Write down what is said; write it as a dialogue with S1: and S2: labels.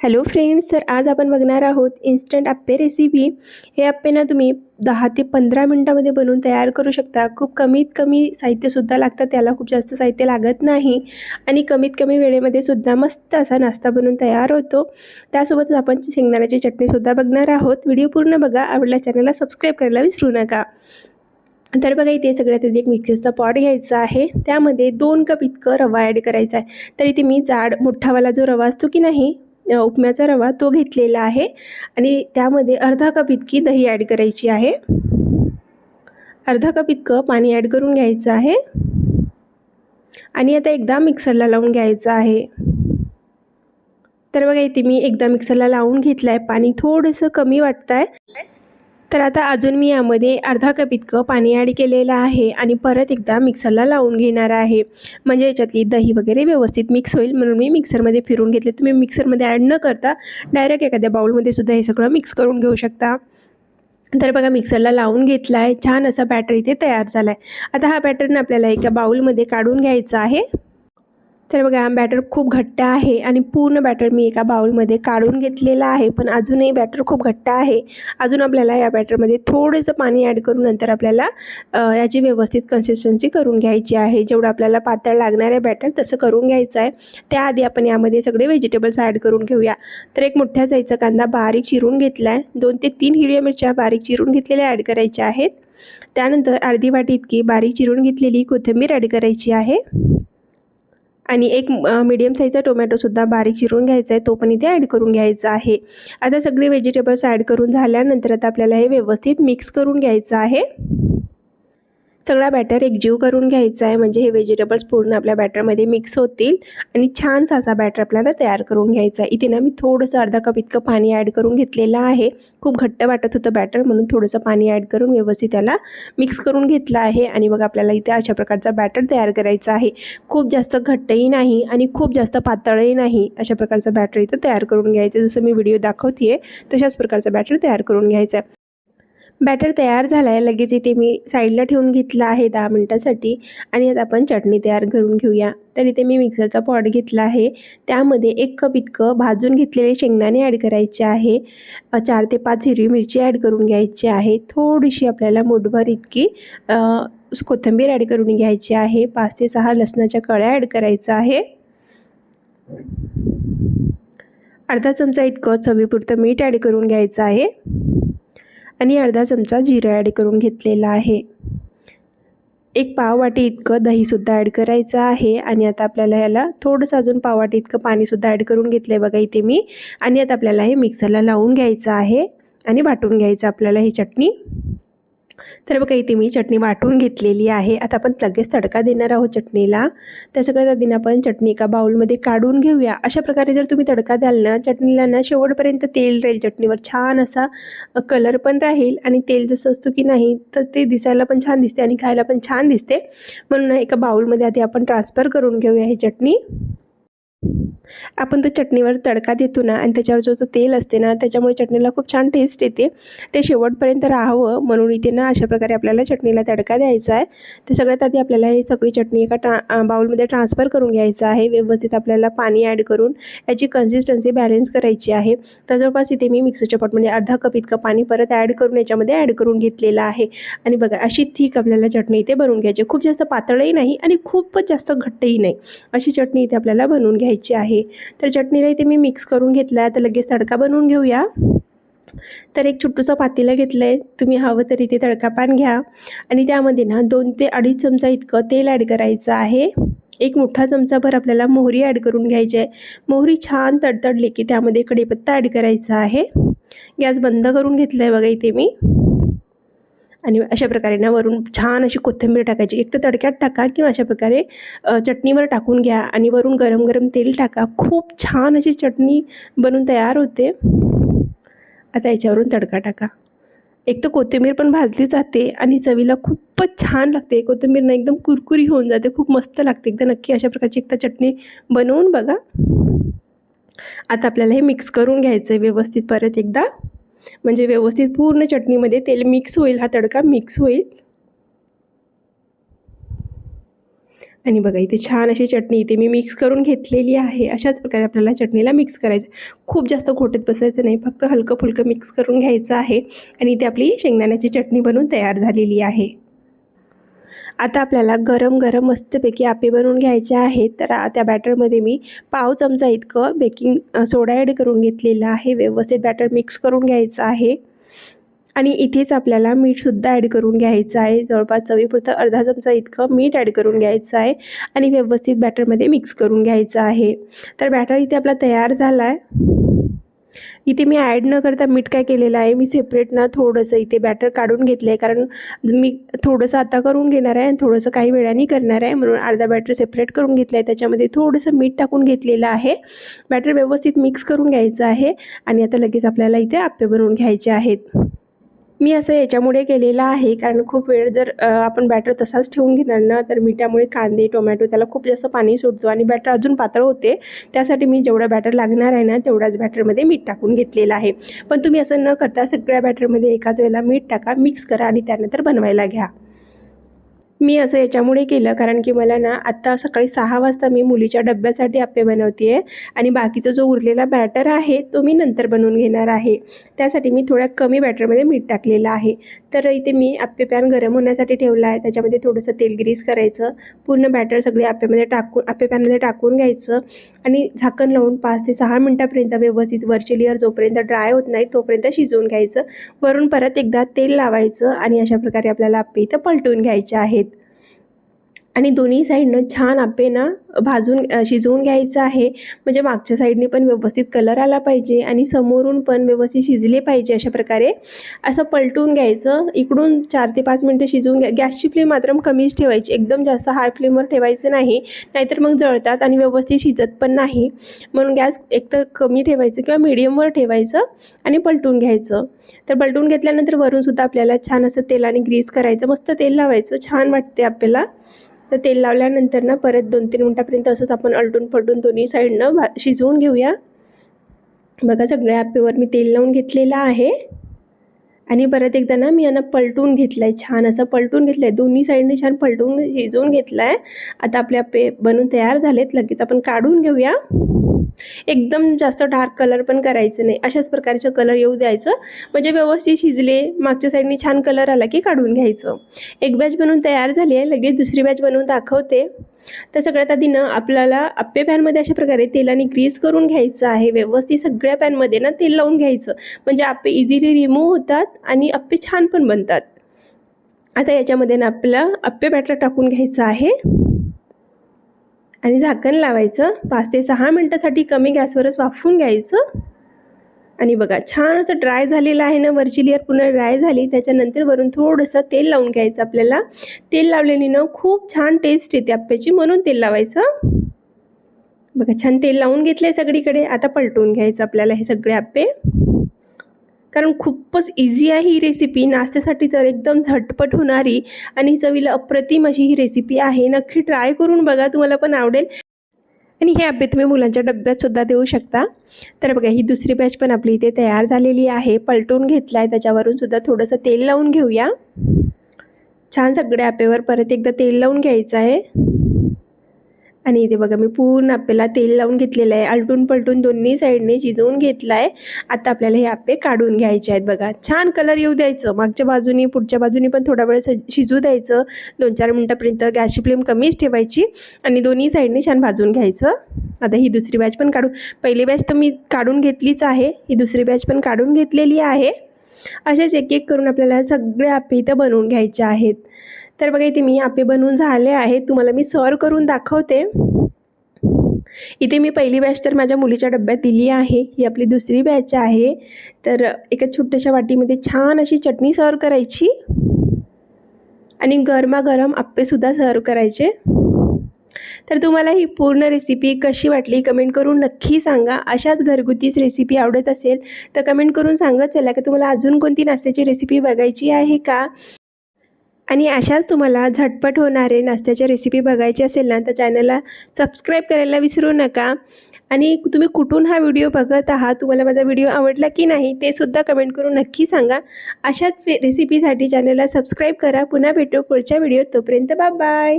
S1: Hello friends तर आज आपण बघणार आहोत इन्स्टंट आप्पे रेसिपी हे आप्पे ना तुम्ही दहा ते पंधरा मिनटामध्ये बनवून तयार करू शकता. खूप कमीत कमी साहित्यसुद्धा लागतं त्याला खूप जास्त साहित्य लागत नाही. आणि कमीत कमी वेळेमध्ये सुद्धा मस्त असा नाश्ता बनवून तयार होतो. त्यासोबतच आपण शेंगदाण्याची चटणीसुद्धा बघणार आहोत. व्हिडिओ पूर्ण बघा. आवडल्या चॅनलला सबस्क्राईब करायला विसरू नका. तर बघा इथे सगळ्यात आधी एक मिक्सरचा पॉट घ्यायचा आहे. त्यामध्ये दोन कप इतकं रवा ॲड करायचा आहे. तर इथे मी जाड मोठावाला जो रवा असतो की नाही उपम्याचा रवा तो घेतलेला आहे आणि त्यामध्ये अर्धा कप इतकी दही ॲड करायची आहे. अर्धा कप इतकं पाणी ॲड करून घ्यायचं आहे. आणि आता एकदा मिक्सरला लावून घ्यायचं आहे. तर बघा इथे मी एकदा मिक्सरला लावून घेतलं आहे पाणी थोडंसं कमी वाटतं आहे तर आता अजून मी यामध्ये अर्धा कप इतकं पाणी ॲड केलेलं आहे आणि परत एकदा मिक्सरला लावून घेणार आहे. म्हणजे याच्यातली दही वगैरे व्यवस्थित मिक्स होईल म्हणून मी मिक्सरमध्ये फिरून घेतले. तुम्ही मिक्सरमध्ये ॲड न करता डायरेक्ट एखाद्या बाउलमध्ये सुद्धा हे सगळं मिक्स करून घेऊ शकता. तर बघा मिक्सरला लावून घेतला आहे छान असा बॅटर इथे तयार झाला आहे आता हा बॅटरनं आपल्याला एका बाउलमध्ये काढून घ्यायचा आहे. तर बघा बॅटर खूप घट्ट आहे आणि पूर्ण बॅटर मी एका बाउलमध्ये काढून घेतलेला आहे. पण अजूनही बॅटर खूप घट्ट आहे. अजून आपल्याला या बॅटरमध्ये थोडंसं पाणी ॲड करून नंतर आपल्याला याची व्यवस्थित कन्सिस्टन्सी करून घ्यायची आहे. जेवढं आपल्याला पातळ लागणार आहे बॅटर तसं करून घ्यायचं आहे. त्याआधी आपण यामध्ये सगळे व्हेजिटेबल्स ॲड करून घेऊया. तर एक मोठ्या जायचा कांदा बारीक चिरून घेतला आहे दोन ते तीन हिरव्या मिरच्या बारीक चिरून घेतलेल्या ॲड करायच्या आहेत. त्यानंतर अर्धी वाटी इतकी बारीक चिरून घेतलेली कोथिंबीर ॲड करायची आहे. आणि एक मीडियम साईजचा टोमॅटोसुद्धा बारीक चिरून घ्यायचा आहे तो पण इथे ॲड करून घ्यायचा आहे. आता सगळे व्हेजिटेबल्स ॲड करून झाल्यानंतर आता आपल्याला हे व्यवस्थित मिक्स करून घ्यायचं आहे. सगळा बॅटर एकजीव करून घ्यायचा आहे. म्हणजे हे व्हेजिटेबल्स पूर्ण आपल्या बॅटरमध्ये मिक्स होतील आणि छानसा असा बॅटर आपल्याला तयार करून घ्यायचा आहे. इथे ना मी थोडंसं अर्धा कप इतकं पाणी ॲड करून घेतलेलं आहे. खूप घट्ट वाटत होतं बॅटर म्हणून थोडंसं पाणी ॲड करून व्यवस्थित त्याला मिक्स करून घेतलं आहे. आणि मग आपल्याला इथे अशा प्रकारचा बॅटर तयार करायचा आहे. खूप जास्त घट्टही नाही आणि खूप जास्त पातळही नाही अशा प्रकारचा बॅटर इथं तयार करून घ्यायचं जसं मी व्हिडिओ दाखवते तशाच प्रकारचा बॅटर तयार करून घ्यायचा आहे. बॅटर तयार झाला आहे लगेच इथे मी साईडला ठेवून घेतला आहे दहा मिनटासाठी आणि आता आपण चटणी तयार करून घेऊया. तर इथे मी मिक्सरचा पॉट घेतला आहे. त्यामध्ये एक कप इतकं भाजून घेतलेले शेंगदाणे ॲड करायचे आहे. चार ते पाच हिरवी मिरची ॲड करून घ्यायची आहे. थोडीशी आपल्याला मुठभर इतकी कोथिंबीर ॲड करून घ्यायची आहे. पाच ते सहा लसणाच्या कळ्या ॲड करायचं आहे. अर्धा चमचा इतकं चवीपुरतं मीठ ॲड करून घ्यायचं आहे. आणि अर्धा चमचा जिरं ॲड करून घेतलेला आहे. एक पाववाटी इतकं दहीसुद्धा ॲड करायचं आहे आणि आता आपल्याला याला थोडंसं अजून पाववाटी इतकं पाणीसुद्धा ॲड करून घेतलं आहे बघा इथे मी. आणि आता आपल्याला हे मिक्सरला लावून घ्यायचं आहे आणि वाटून घ्यायचं आपल्याला ही चटणी. तर बघा इथे मी चटणी वाटून घेतलेली आहे. आता आपण लगेच तडका देणार आहोत चटणीला. त्या सगळ्यात आधी आपण चटणी एका बाउलमध्ये काढून घेऊया. अशा प्रकारे जर तुम्ही तडका द्याल ना चटणीला ना शेवटपर्यंत तेल राहील चटणीवर. छान असा कलर पण राहील आणि तेल जसं असतो की नाही तर ते दिसायला पण छान दिसते आणि खायला पण छान दिसते. म्हणून एका बाउलमध्ये आधी आपण ट्रान्सफर करून घेऊया ही चटणी. आपण तो चटणीवर तडका देतो ना आणि त्याच्यावर जो तो तेल असते ना त्याच्यामुळे चटणीला खूप छान टेस्ट येते. ते शेवटपर्यंत राहावं म्हणून इथे ना अशा प्रकारे आपल्याला चटणीला तडका द्यायचा आहे. ते सगळ्यात आधी आपल्याला ही सगळी चटणी एका ट्रा बाउलमध्ये ट्रान्सफर करून घ्यायचं आहे. व्यवस्थित आपल्याला पाणी ॲड करून याची कन्सिस्टन्सी बॅलन्स करायची आहे. तर जवळपास इथे मी मिक्सरच्या पॉटमध्ये अर्धा कप इतकं पाणी परत ॲड करून याच्यामध्ये ॲड करून घेतलेलं आहे. आणि बघा अशी थिक आपल्याला चटणी इथे बनवून घ्यायची खूप जास्त पातळही नाही आणि खूपच जास्त घट्टही नाही. अशी चटणी इथे आपल्याला बनवून घ्यायची घ्यायची आहे. तर चटणीला इथे मी मिक्स करून घेतला आहे तर लगेच तडका बनवून घेऊया. तर एक छोटंसं पातेलं घेतलं आहे तुम्ही हवं तर इथे तडका पान घ्या. आणि त्यामध्ये ना दोन ते अडीच चमचा इतकं तेल ॲड करायचं आहे. एक मोठा चमचाभर आपल्याला मोहरी ॲड करून घ्यायची आहे. मोहरी छान तडतडली की त्यामध्ये कढीपत्ता ॲड करायचा आहे. गॅस बंद करून घेतलं आहे बघा इथे मी. आणि अशा प्रकारे ना वरून छान अशी कोथिंबीर टाकायची. एक तर तडक्यात टाका किंवा अशा प्रकारे चटणीवर टाकून घ्या आणि वरून गरम गरम तेल टाका. खूप छान अशी चटणी बनून तयार होते. आता याच्यावरून तडका टाका. एक तर कोथिंबीर पण भाजली जाते आणि चवीला खूपच छान लागते. कोथिंबीरनं एकदम कुरकुरी होऊन जाते. खूप मस्त लागते. एकदा नक्की अशा प्रकारची एकदा चटणी बनवून बघा. आता आपल्याला हे मिक्स करून घ्यायचं आहे व्यवस्थित परत एकदा. म्हणजे व्यवस्थित पूर्ण चटणीमध्ये तेल मिक्स होईल हा तडका मिक्स होईल. आणि बघा इथे छान अशी चटणी इथे मी मिक्स करून घेतलेली आहे. अशाच प्रकारे आपल्याला चटणीला मिक्स करायचं खूप जास्त घोटत बसायचं नाही फक्त हलकं फुलकं मिक्स करून घ्यायचं आहे. आणि इथे आपली शेंगदाण्याची चटणी बनवून तयार झालेली आहे. आता आपल्याला गरम गरम मस्तपैकी आपे बनवून घ्यायचे आहेत तर त्या बॅटरमध्ये मी पाव चमचा इतकं बेकिंग सोडा ॲड करून घेतलेला आहे. व्यवस्थित बॅटर मिक्स करून घ्यायचं आहे. आणि इथेच आपल्याला मीठसुद्धा ॲड करून घ्यायचं आहे. जवळपास चवीपुरतं अर्धा चमचा इतकं मीठ ॲड करून घ्यायचं आहे. आणि व्यवस्थित बॅटरमध्ये मिक्स करून घ्यायचं आहे. तर बॅटर इथे आपला तयार झाला आहे इथे मी ॲड न करता मीठ काय केलेलं आहे? मी सेपरेट ना थोडंसं इथे बॅटर काढून घेतलं आहे कारण मी थोडंसं आता करून घेणार आहे आणि थोडंसं काही वेळाने करणार आहे. म्हणून अर्धा बॅटर सेपरेट करून घेतलं आहे त्याच्यामध्ये थोडंसं मीठ टाकून घेतलेलं आहे. बॅटर व्यवस्थित मिक्स करून घ्यायचं आहे. आणि आता लगेच आपल्याला इथे आप्पे बनवून घ्यायचे आहेत. मी असं याच्यामुळे केलेलं आहे कारण खूप वेळ जर आपण बॅटर तसाच ठेवून घेणार ना तर मिठामुळे कांदे टोमॅटो त्याला खूप जास्त पाणी सुटतो आणि बॅटर अजून पातळ होते. त्यासाठी मी जेवढं बॅटर लागणार आहे ना तेवढ्याच बॅटरमध्ये मीठ टाकून घेतलेलं आहे. पण तुम्ही असं न करता सगळ्या बॅटरमध्ये एकाच वेळेला मीठ टाका मिक्स करा आणि त्यानंतर बनवायला घ्या. मी असं याच्यामुळे केलं कारण की मला ना आत्ता सकाळी सहा वाजता मी मुलीच्या डब्यासाठी आप्पे बनवते आहे आणि बाकीचा जो उरलेला बॅटर आहे तो मी नंतर बनवून घेणार आहे. त्यासाठी मी थोड्या कमी बॅटरमध्ये मीठ टाकलेलं आहे. तर इथे मी आप्पे पॅन गरम होण्यासाठी ठेवला आहे. त्याच्यामध्ये थोडंसं तेल ग्रीस करायचं. पूर्ण बॅटर सगळे आप्यामध्ये टाकून आप्पे पॅनमध्ये टाकून घ्यायचं. आणि झाकण लावून पाच ते सहा मिनटापर्यंत व्यवस्थित वरची लेअर जोपर्यंत ड्राय होत नाही तोपर्यंत शिजवून घ्यायचं. वरून परत एकदा तेल लावायचं आणि अशा प्रकारे आपल्याला आप्पे इथं पलटून घ्यायचे आहेत. आणि दोन्ही साईडनं छान आप्पे भाजून शिजवून घ्यायचं आहे. म्हणजे मागच्या साईडने पण व्यवस्थित कलर आला पाहिजे आणि समोरून पण व्यवस्थित शिजले पाहिजे अशा प्रकारे. असं पलटून घ्यायचं. इकडून चार ते पाच मिनटं शिजवून घ्या. गॅसची फ्लेम मात्र कमीच ठेवायची. एकदम जास्त हाय फ्लेमवर ठेवायचं नाही. नाहीतर मग जळतात आणि व्यवस्थित शिजत पण नाही. म्हणून गॅस एक तर कमी ठेवायचं किंवा मिडियमवर ठेवायचं आणि पलटून घ्यायचं. तर पलटून घेतल्यानंतर वरूनसुद्धा आपल्याला छान असं तेलाने ग्रीस करायचं. मस्त तेल लावायचं. छान वाटते आपल्याला. तर तेल लावल्यानंतर ना परत दोन तीन मिनटापर्यंत असंच आपण अलटून पलटून दोन्ही साईडनं भा शिजवून घेऊया. बघा सगळ्या आप्पेवर मी तेल लावून घेतलेलं आहे. आणि परत एकदा ना मी यांना पलटून घेतलं आहे छान असं पलटून घेतलं आहे दोन्ही साईडने छान पलटून शिजवून घेतलं आहे आता आपले आपे बनून तयार झालेत. लगेच आपण काढून घेऊया. एकदम जास्त डार्क कलर पण करायचं नाही. अशाच प्रकारचं कलर येऊ द्यायचं. म्हणजे व्यवस्थित शिजले मागच्या साईडने छान कलर आला की काढून घ्यायचं. एक बॅच बनवून तयार झाली आहे लगेच दुसरी बॅच बनवून दाखवते. तर सगळ्यात आधी ना आपल्याला आप्पे पॅनमध्ये अशा प्रकारे तेलाने ग्रीस करून घ्यायचं आहे. व्यवस्थित सगळ्या पॅनमध्ये ना तेल लावून घ्यायचं. म्हणजे आप्पे इझिली रिमूव्ह होतात आणि आप्पे छान पण बनतात. आता याच्यामध्ये ना आपलं आप्पे बॅटर टाकून घ्यायचं आहे. आणि झाकण लावायचं. पाच ते सहा मिनटासाठी कमी गॅसवरच वाफवून घ्यायचं. आणि बघा छान असं ड्राय झालेलं आहे ना वरची लेअर पूर्ण ड्राय झाली. त्याच्यानंतर वरून थोडंसं तेल लावून घ्यायचं आपल्याला. तेल लावल्याने ना खूप छान टेस्ट येते आप्याची म्हणून तेल लावायचं. बघा छान तेल लावून घेतलं आहे सगळीकडे. आता पलटवून घ्यायचं आपल्याला हे सगळे आप्पे. कारण खूपच इझी आहे ही रेसिपी नाश्त्यासाठी तर एकदम झटपट होणारी आणि चवीला अप्रतिम अशी ही रेसिपी आहे. नक्की ट्राय करून बघा तुम्हाला पण आवडेल. आणि हे आप्पे तुम्ही मुलांच्या डब्यातसुद्धा देऊ शकता. तर बघा ही दुसरी बॅच पण आपली इथे तयार झालेली आहे. पलटून घेतला आहे त्याच्यावरून सुद्धा थोडंसं तेल लावून घेऊया. छान सगळ्या आपेवर परत एकदा तेल लावून घ्यायचं आहे. आणि इथे बघा मी पूर्ण आप्पेला तेल लावून घेतलेलं आहे. आलटून पलटून दोन्ही साईडने शिजवून घेतलं आहे आता आपल्याला हे आप्पे काढून घ्यायचे आहेत बघा. छान कलर येऊ द्यायचं. मागच्या बाजूनी पुढच्या बाजूनी पण थोडा वेळ स शिजू द्यायचं. दोन चार मिनटापर्यंत गॅसची फ्लेम कमीच ठेवायची आणि दोन्ही साईडने छान भाजून घ्यायचं. आता ही दुसरी बॅच पण काढून पहिली बॅच तर मी काढून घेतलीच आहे. ही दुसरी बॅच पण काढून घेतलेली आहे. असेच एक एक करून आपल्याला सगळे आप्पे इथं बनवून घ्यायचे आहेत. तर बघा इथे मी आप्पे बनवून झाले आहेत. तुम्हाला मी सर्व करून दाखवते. इथे मी पहिली बॅच तर माझ्या मुलीच्या डब्यात दिली आहे. ही आपली दुसरी बॅच आहे. तर एका छोट्याशा वाटीमध्ये छान अशी चटणी सर्व करायची. आणि गरमागरम आप्पेसुद्धा सर्व करायचे. तर तुम्हाला ही पूर्ण रेसिपी कशी वाटली कमेंट करून नक्की सांगा. अशाच घरगुतीच रेसिपी आवडत असेल तर कमेंट करून सांगत चला. की तुम्हाला अजून कोणती नाश्त्याची रेसिपी बघायची आहे का? आणि अशाच तुम्हाला झटपट होणारे नाश्त्याच्या रेसिपी बघायची असेल ना तर चॅनलला सबस्क्राईब करायला विसरू नका. आणि तुम्ही कुठून हा व्हिडिओ बघत आहात तुम्हाला माझा व्हिडिओ आवडला की नाही ते सुद्धा कमेंट करून नक्की सांगा. अशाच रेसिपीसाठी चॅनलला सबस्क्राईब करा. पुन्हा भेटू पुढच्या व्हिडिओत तोपर्यंत बाय बाय